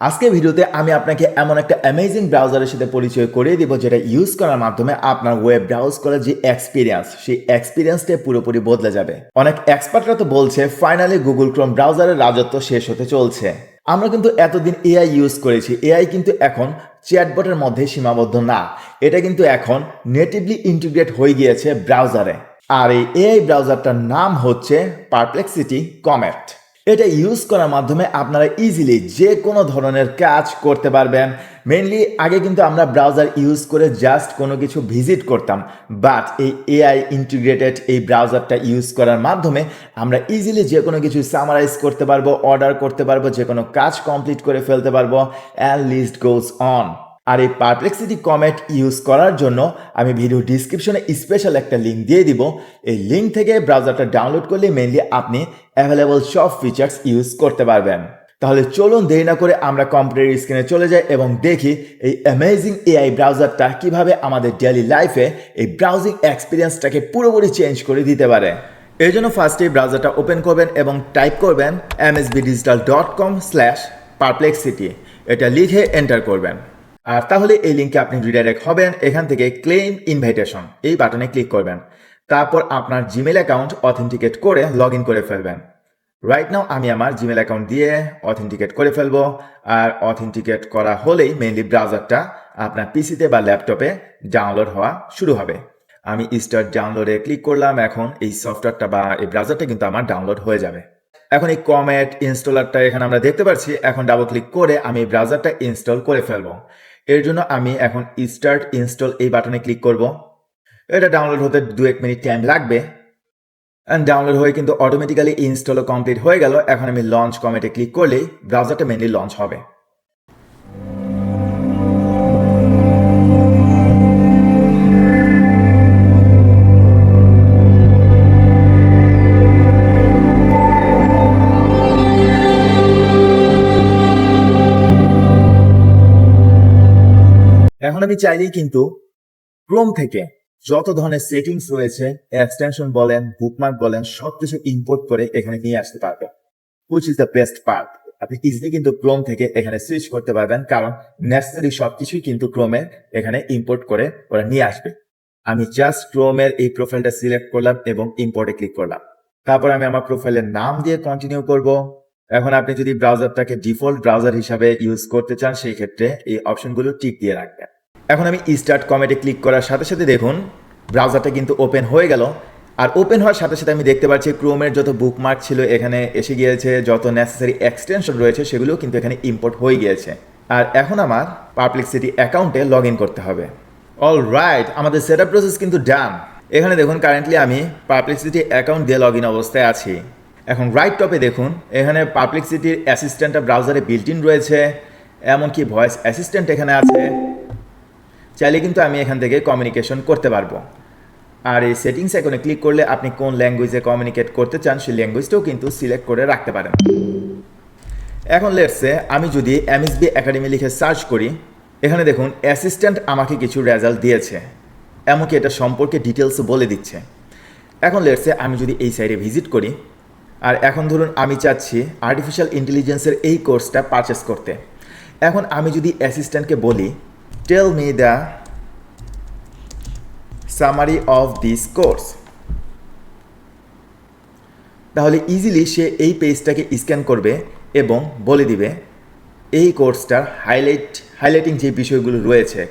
আজকে ভিডিওতে আমি আপনাকে এমন একটা অ্যামেজিং ব্রাউজারের সাথে পরিচয় করিয়ে দিব যেটা ইউজ করার মাধ্যমে আপনার ওয়েব ব্রাউজ করার যে এক্সপিরিয়েন্স সেই এক্সপিরিয়েন্সটা পুরোপুরি বদলে যাবে। অনেক এক্সপার্টরা তো বলছে ফাইনালি গুগল ক্রোম ব্রাউজারের রাজত্ব শেষ হতে চলছে। আমরা কিন্তু এতদিন এআই ইউজ করেছি। এআই কিন্তু এখন চ্যাটবটের মধ্যে সীমাবদ্ধ না। এটা কিন্তু এখন নেটিভলি ইন্টিগ্রেট হয়ে গিয়েছে ব্রাউজারে আর এই এআই ব্রাউজারটার নাম হচ্ছে পারপ্লেক্সিটি কমেট এটা ইউজ করার মাধ্যমে আপনারা ইজিলি যে কোনো ধরনের কাজ করতে পারবেন। মেনলি আগে কিন্তু আমরা ব্রাউজার ইউজ করে জাস্ট কোনো কিছু ভিজিট করতাম। বাট এই এআই ইন্টিগ্রেটেড এই ব্রাউজারটা ইউজ করার মাধ্যমে আমরা ইজিলি যে কোনো কিছু সামারাইজ করতে পারব অর্ডার করতে পারব, যে কোনো কাজ কমপ্লিট করে ফেলতে পারব অ্যান্ড লিস্ট গোজ অন আর এই পারপ্লেক্সিটি কমেট ইউজ করার জন্য আমি ভিডিও ডিসক্রিপশনে স্পেশাল একটা লিঙ্ক দিয়ে দিব। এই লিঙ্ক থেকে ব্রাউজারটা ডাউনলোড করলে মেনলি আপনি অ্যাভেলেবল সব ফিচার্স ইউজ করতে পারবেন। তাহলে চলুন দেরি না করে আমরা কম্পিউটার স্ক্রিনে চলে যাই এবং দেখি এই অ্যামেজিং এআই ব্রাউজারটা কীভাবে আমাদের ডেলি লাইফে এই ব্রাউজিং এক্সপিরিয়েন্সটাকে পুরোপুরি চেঞ্জ করে দিতে পারে। এই জন্য ফার্স্টে ব্রাউজারটা ওপেন করবেন এবং টাইপ করবেন MSB digital dot com slash Perplexity এটা লিখে এন্টার করবেন। আর তাহলে এই লিঙ্কে আপনি রিডাইরেক্ট হবেন, এখান থেকে ক্লেম ইনভাইটেশন এই বাটনে ক্লিক করবেন। তারপর আপনার জিমেল অ্যাকাউন্ট অথেন্টিকেট করে লগ ইন করে ফেলবেন। রাইট নাও আমি আমার জিমেল অ্যাকাউন্ট দিয়ে অথেন্টিকেট করে ফেলব। আর অথেন্টিকেট করা হলেই মেইনলি ব্রাউজারটা আপনার পিসিতে বা ল্যাপটপে ডাউনলোড হওয়া শুরু হবে। আমি স্টার্ট ডাউনলোডে ক্লিক করলাম, এখন এই সফটওয়্যারটা বা এই ব্রাউজারটা কিন্তু আমার ডাউনলোড হয়ে যাবে। এখন এই কমেট ইনস্টলারটা এখানে আমরা দেখতে পাচ্ছি এখন ডাবল ক্লিক করে আমি ব্রাউজারটা ইনস্টল করে ফেলব। এর জন্য আমি এখন স্টার্ট ইনস্টল এই বাটনে ক্লিক করব। এটা ডাউনলোড হতে দু এক মিনিট টাইম লাগবে। অ্যান্ড ডাউনলোড হয়ে কিন্তু অটোমেটিক্যালি ইনস্টলও কমপ্লিট হয়ে গেল। এখন আমি লঞ্চ কমেটে ক্লিক করলেই ব্রাউজারটা মেনলি লঞ্চ হবে। আমি চাইলেই কিন্তু ক্রোম থেকে যত ধরনের সেটিংস রয়েছে এক্সটেনশন বলেন বুকমার্ক বলেন, সবকিছু ইম্পোর্ট করে এখানে নিয়ে আসতে পারবেন। Which is the best part আপনি ইজিলি কিন্তু ক্রোম থেকে এখানে সুইচ করতে পারবেন, কারণ নেসেসারি সবকিছুই কিন্তু ক্রোমে এখানে ইম্পোর্ট করে ওরা নিয়ে আসবে। আমি জাস্ট ক্রোমের এই প্রোফাইলটা সিলেক্ট করলাম এবং ইম্পোর্টে ক্লিক করলাম। তারপর আমি আমার প্রোফাইলের নাম দিয়ে কন্টিনিউ করব। এখন আপনি যদি ব্রাউজারটাকে ডিফল্ট ব্রাউজার হিসাবে ইউজ করতে চান, সেই ক্ষেত্রে এই অপশনগুলো টিক দিয়ে রাখবেন। এখন আমি স্টার্ট কমেটে ক্লিক করার সাথে সাথে দেখুন ব্রাউজারটা কিন্তু ওপেন হয়ে গেল। আর ওপেন হওয়ার সাথে সাথে আমি দেখতে পাচ্ছি ক্রোমের যত বুকমার্ক ছিল এখানে এসে গিয়েছে, যত নেসেসারি এক্সটেনশন রয়েছে সেগুলো কিন্তু এখানে ইম্পোর্ট হয়ে গিয়েছে। আর এখন আমার পাবলিকসিটি অ্যাকাউন্টে লগ করতে হবে। অল রাইট আমাদের সেট আপ প্রসেস কিন্তু ডান এখানে দেখুন কারেন্টলি আমি পাবলিকসিটি অ্যাকাউন্ট দিয়ে লগ অবস্থায় আছি। এখন রাইট টপে দেখুন, এখানে পাবলিকসিটির অ্যাসিস্ট্যান্টটা ব্রাউজারে বিল্ট ইন রয়েছে। এমনকি ভয়েস অ্যাসিস্ট্যান্ট এখানে আছে। চাইলে কিন্তু আমি এখান থেকে কমিউনিকেশন করতে পারব। আর এই সেটিংস এখানে ক্লিক করলে আপনি কোন ল্যাঙ্গুয়েজে কমিউনিকেট করতে চান, সেই ল্যাঙ্গুয়েজটাও কিন্তু সিলেক্ট করে রাখতে পারেন। এখন লেটসে আমি যদি এমএসবি একাডেমি লিখে সার্চ করি, এখানে দেখুন অ্যাসিস্ট্যান্ট আমাকে কিছু রেজাল্ট দিয়েছে, এমনকি এটা সম্পর্কে ডিটেলস বলে দিচ্ছে। এখন লেটসে আমি যদি এই সাইডে ভিজিট করি, আর এখন ধরুন আমি চাচ্ছি আর্টিফিশিয়াল ইন্টেলিজেন্সের এই কোর্সটা পারচেস করতে। এখন আমি যদি অ্যাসিস্ট্যান্টকে বলি tell me the summary of this course তাহলে ইজিলি সে এই পেজটাকে স্ক্যান করবে এবং বলে দিবে, এই কোর্সটার হাইলাইট হাইলাইটিং যে বিষয়গুলো রয়েছে।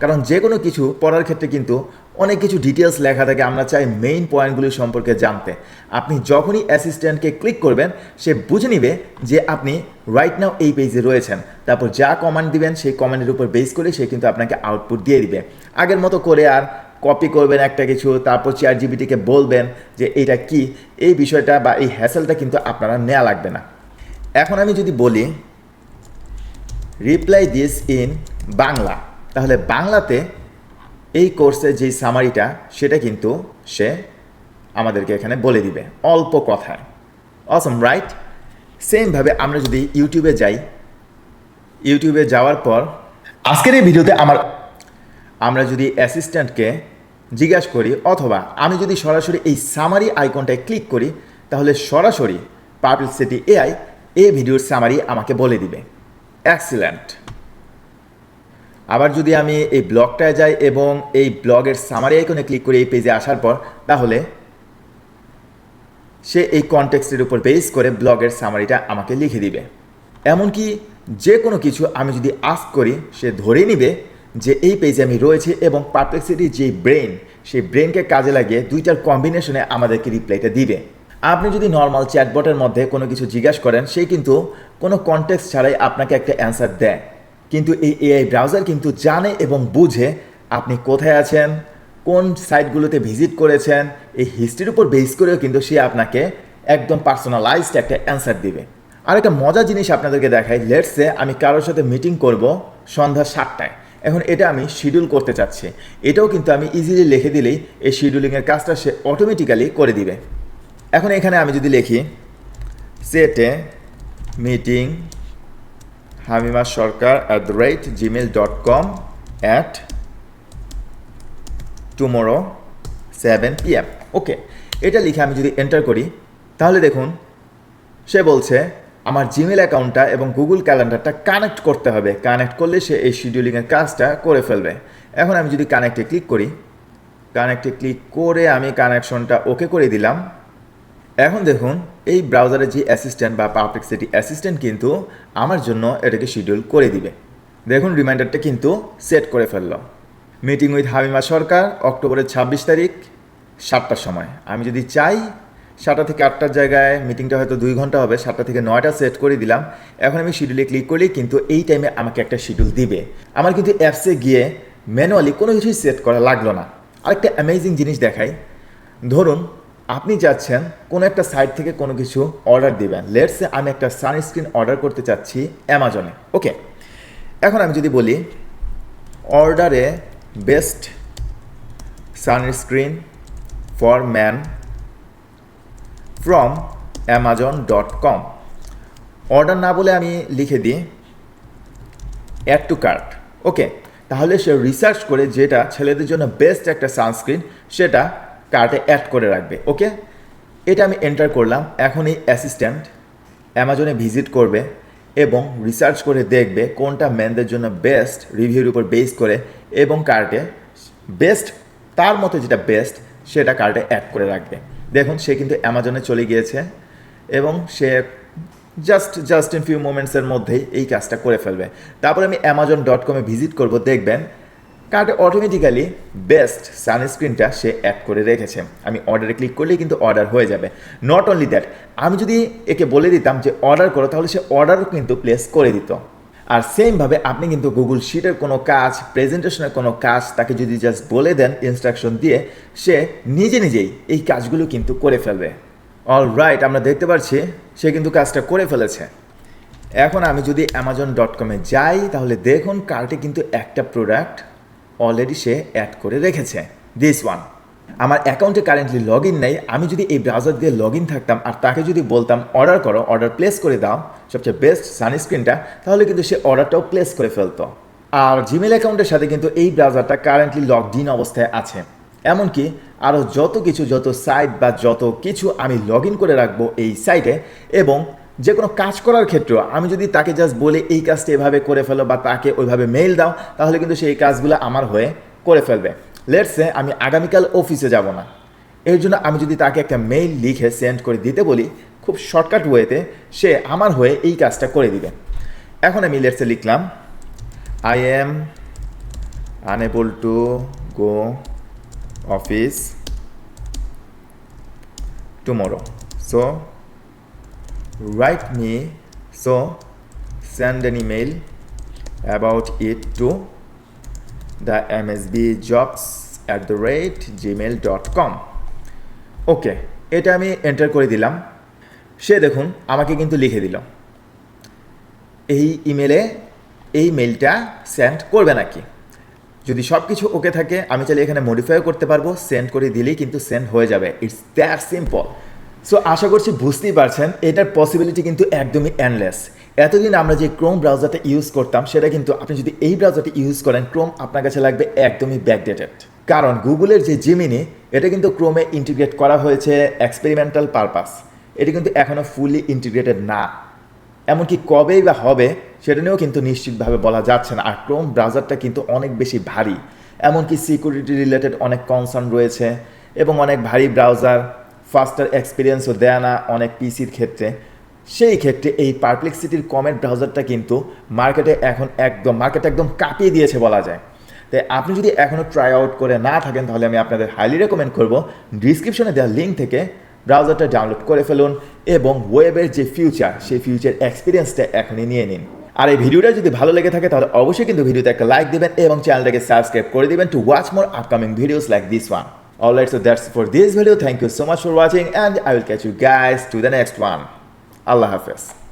কারণ যে কোনো কিছু পড়ার ক্ষেত্রে কিন্তু অনেক কিছু ডিটেলস লেখা থাকে, আমরা চাই মেইন পয়েন্টগুলি সম্পর্কে জানতে। আপনি যখনই অ্যাসিস্ট্যান্টকে ক্লিক করবেন, সে বুঝে নিবে যে আপনি রাইট নাও এই পেজে রয়েছেন। তারপর যা কমান্ড দিবেন, সেই কমান্ডের উপর বেস করে সে কিন্তু আপনাকে আউটপুট দিয়ে দিবে। আগের মতো করে আর কপি করবেন একটা কিছু, তারপর চেয়ার জিবিটিকে বলবেন যে এটা কি? এই বিষয়টা বা এই হ্যাসেলটা কিন্তু আপনারা নেওয়া লাগবে না। এখন আমি যদি বলি রিপ্লাই দিস ইন বাংলা। তাহলে বাংলাতে এই কোর্সের যেই সামারিটা সেটা কিন্তু সে আমাদেরকে এখানে বলে দিবে। অল্প কথায় অসম রাইট সেমভাবে আমরা যদি ইউটিউবে যাই ইউটিউবে যাওয়ার পর আজকের এই ভিডিওতে আমার আমরা যদি অ্যাসিস্ট্যান্টকে জিজ্ঞাসা করি, অথবা আমি যদি সরাসরি এই সামারি আইকনটায় ক্লিক করি, তাহলে সরাসরি পাবলিসিটি এআই এই ভিডিওর সামারি আমাকে বলে দিবে। এক্সিলেন্ট আবার যদি আমি এই ব্লগটায় যাই এবং এই ব্লগের সামারি আইকনে ক্লিক করে এই পেজে আসার পর, তাহলে সে এই কনটেক্সটের উপর বেস করে ব্লগের সামারিটা আমাকে লিখে দিবে। এমনকি যে কোনো কিছু আমি যদি আস্ক করি, সে ধরে নিবে যে এই পেজে আমি রয়েছে এবং পারপ্লেক্সিটির যে ব্রেন সেই ব্রেনকে কাজে লাগিয়ে দুইটার কম্বিনেশনে আমাদেরকে রিপ্লাইটা দিবে। আপনি যদি নর্মাল চ্যাটবটের মধ্যে কোনো কিছু জিজ্ঞাসা করেন, সে কিন্তু কোনো কনটেক্সট ছাড়াই আপনাকে একটা অ্যান্সার দেয়। কিন্তু এই এআই ব্রাউজার কিন্তু জানে এবং বুঝে আপনি কোথায় আছেন, কোন সাইটগুলোতে ভিজিট করেছেন, এই হিস্ট্রির উপর বেস করেও কিন্তু সে আপনাকে একদম পার্সোনালাইজড একটা অ্যান্সার দিবে। আর একটা মজার জিনিস আপনাদেরকে দেখাই লেটসে আমি কারোর সাথে মিটিং করব সন্ধ্যা সাতটায়। এখন এটা আমি শিডিউল করতে চাচ্ছি। এটাও কিন্তু আমি ইজিলি লিখে দিলেই এই শিডিউলিংয়ের কাজটা সে অটোমেটিক্যালি করে দিবে। এখন এখানে আমি যদি লিখি set a meeting Hamima Sarkar at the rate Gmail dot com at tomorrow seven PM okay এটা লিখে আমি যদি এন্টার করি, তাহলে দেখুন, সে বলছে, আমার জিমেল অ্যাকাউন্টটা এবং গুগল ক্যালেন্ডারটা কানেক্ট করতে হবে। কানেক্ট করলে সে এই শিডিউলিংয়ের কাজটা করে ফেলবে। এখন আমি যদি কানেক্টে ক্লিক করি কানেক্টে ক্লিক করে আমি কানেকশনটা ওকে করে দিলাম। এখন দেখুন, এই ব্রাউজারের যে অ্যাসিস্ট্যান্ট বা পারপ্লেক্সিটি অ্যাসিস্ট্যান্ট কিন্তু আমার জন্য এটাকে শিডিউল করে দিবে। দেখুন রিমাইন্ডারটা কিন্তু সেট করে ফেলল মিটিং উইথ হামিমা সরকার, অক্টোবরের ছাব্বিশ তারিখ, সাতটার সময়। আমি যদি চাই, সাতটা থেকে আটটার জায়গায় মিটিংটা হয়তো দুই ঘণ্টা হবে, সাতটা থেকে নয়টা সেট করে দিলাম। এখন আমি শিডিউলে ক্লিক করলেই কিন্তু এই টাইমে আমাকে একটা শিডিউল দিবে। আমার কিন্তু অ্যাপসে গিয়ে ম্যানুয়ালি কোনো কিছুই সেট করা লাগল না। আরেকটা অ্যামেজিং জিনিস দেখাই। ধরুন আপনি যাচ্ছেন, কোনো একটা সাইট থেকে কোনো কিছু অর্ডার দিবেন। লেটসে আমি একটা সানস্ক্রিন অর্ডার করতে চাচ্ছি অ্যামাজনে ওকে এখন আমি যদি বলি order a best sunscreen for man from Amazon dot com order না বলে আমি লিখে দিই অ্যাড টু কার্ট ওকে তাহলে সে রিসার্চ করে যেটা ছেলেদের জন্য বেস্ট একটা সানস্ক্রিন সেটা কার্টে অ্যাড করে রাখবে, ওকে? এটা আমি এন্টার করলাম, এখন এই অ্যাসিস্ট্যান্ট অ্যামাজনে ভিজিট করবে এবং রিসার্চ করে দেখবে কোনটা ম্যানদের জন্য বেস্ট রিভিউর উপর বেস করে এবং কার্টে বেস্ট, তার মতো যেটা বেস্ট সেটা কার্টে অ্যাড করে রাখবে। দেখুন, সে কিন্তু অ্যামাজনে চলে গিয়েছে এবং সে জাস্ট জাস্ট ইন ফিউ মোমেন্টসের মধ্যেই এই কাজটা করে ফেলবে। তারপর আমি অ্যামাজন ডট কমে ভিজিট করব, দেখবেন কার্টে অটোমেটিক্যালি বেস্ট সানস্ক্রিনটা সে অ্যাড করে রেখেছে। আমি অর্ডারে ক্লিক করলেই কিন্তু অর্ডার হয়ে যাবে। নট অনলি দ্যাট আমি যদি একে বলে দিতাম যে অর্ডার করো, তাহলে সে অর্ডারও কিন্তু প্লেস করে দিত। আর সেমভাবে আপনি কিন্তু গুগল শিটের কোনো কাজ প্রেজেন্টেশনের কোনো কাজ, তাকে যদি জাস্ট বলে দেন ইনস্ট্রাকশন দিয়ে, সে নিজে নিজেই এই কাজগুলো কিন্তু করে ফেলবে। অল রাইট আমরা দেখতে পাচ্ছি সে কিন্তু কাজটা করে ফেলেছে। এখন আমি যদি অ্যামাজন ডট কমে যাই, তাহলে দেখুন কার্টে কিন্তু একটা প্রোডাক্ট অলরেডি সে অ্যাড করে রেখেছে। দিস ওয়ান আমার অ্যাকাউন্টে কারেন্টলি লগ ইন নেই, আমি যদি এই ব্রাউজার দিয়ে লগ ইন থাকতাম আর তাকে যদি বলতাম অর্ডার করো অর্ডার প্লেস করে দাও, সবচেয়ে বেস্ট সানস্ক্রিনটা তাহলে কিন্তু সে অর্ডারটাও প্লেস করে ফেলতো। আর জিমেল অ্যাকাউন্টের সাথে কিন্তু এই ব্রাউজারটা কারেন্টলি লগড ইন অবস্থায় আছে। এমনকি আরও যত কিছু, যত সাইট বা যত কিছু আমি লগ ইন করে রাখব এই সাইটে এবং যে কোনো কাজ করার ক্ষেত্রেও আমি যদি তাকে জাস্ট বলে, এই কাজটা এভাবে করে ফেলো বা তাকে ওইভাবে মেইল দাও, তাহলে কিন্তু সেই কাজগুলো আমার হয়ে করে ফেলবে। লেটসে আমি আগামীকাল অফিসে যাব না। এর জন্য আমি যদি তাকে একটা মেইল লিখে সেন্ড করে দিতে বলি, খুব শর্টকাট ওয়েতে সে আমার হয়ে এই কাজটা করে দিবে। এখন আমি লেটসে লিখলাম I am unable to go office tomorrow so write me, so send an email about it to the msb jobs at the rate gmail.com okay এটা আমি এন্টার করে দিলাম। সে দেখুন, আমাকে কিন্তু লিখে দিল। এই ইমেলে এই মেলটা সেন্ড করবে নাকি? যদি সব কিছু ওকে থাকে, আমি চাইলে এখানে মডিফাইও করতে পারব। সেন্ড করে দিলেই কিন্তু সেন্ড হয়ে যাবে। ইটস দ্যাট সিম্পল সো আশা করছি বুঝতেই পারছেন, এটার পসিবিলিটি কিন্তু একদমই এনলেস এতদিন আমরা যে ক্রোম ব্রাউজারটা ইউজ করতাম, সেটা কিন্তু আপনি যদি এই ব্রাউজারটা ইউজ করেন ক্রোম আপনার কাছে লাগবে একদমই ব্যাকডেটেড কারণ গুগলের যে জিমিনি এটা কিন্তু ক্রোমে ইন্টিগ্রেট করা হয়েছে এক্সপেরিমেন্টাল পারপাস এটা কিন্তু এখনও ফুলি ইন্টিগ্রেটেড না। এমনকি কবেই বা হবে, সেটা নিয়েও কিন্তু নিশ্চিতভাবে বলা যাচ্ছে না। আর ক্রোম ব্রাউজারটা কিন্তু অনেক বেশি ভারী। এমনকি সিকিউরিটি রিলেটেড অনেক কনসার্ন রয়েছে এবং অনেক ভারী ব্রাউজার ফাস্টার এক্সপিরিয়েন্সও দেয় না অনেক পিসির ক্ষেত্রে। সেই ক্ষেত্রে এই পারপ্লেক্সিটির কমেন্ট ব্রাউজারটা কিন্তু মার্কেটে এখন একদম মার্কেট একদম কাঁপিয়ে দিয়েছে বলা যায়। তাই আপনি যদি এখনও ট্রাই আউট করে না থাকেন, তাহলে আমি আপনাদের হাইলি রেকমেন্ড করব ডিসক্রিপশনে দেওয়া লিঙ্ক থেকে ব্রাউজারটা ডাউনলোড করে ফেলুন এবং ওয়েবের যে ফিউচার সেই ফিউচার এক্সপিরিয়েন্সটা এখনই নিয়ে নিন। আর এই ভিডিওটা যদি ভালো লেগে থাকে, তাহলে অবশ্যই কিন্তু ভিডিওতে একটা লাইক দিবেন এবং চ্যানেলটাকে সাবস্ক্রাইব করে দিবেন to watch more upcoming videos like this one Alright, so that's for this video. Thank you so much for watching, and I will catch you guys to the next one. Allah Hafiz.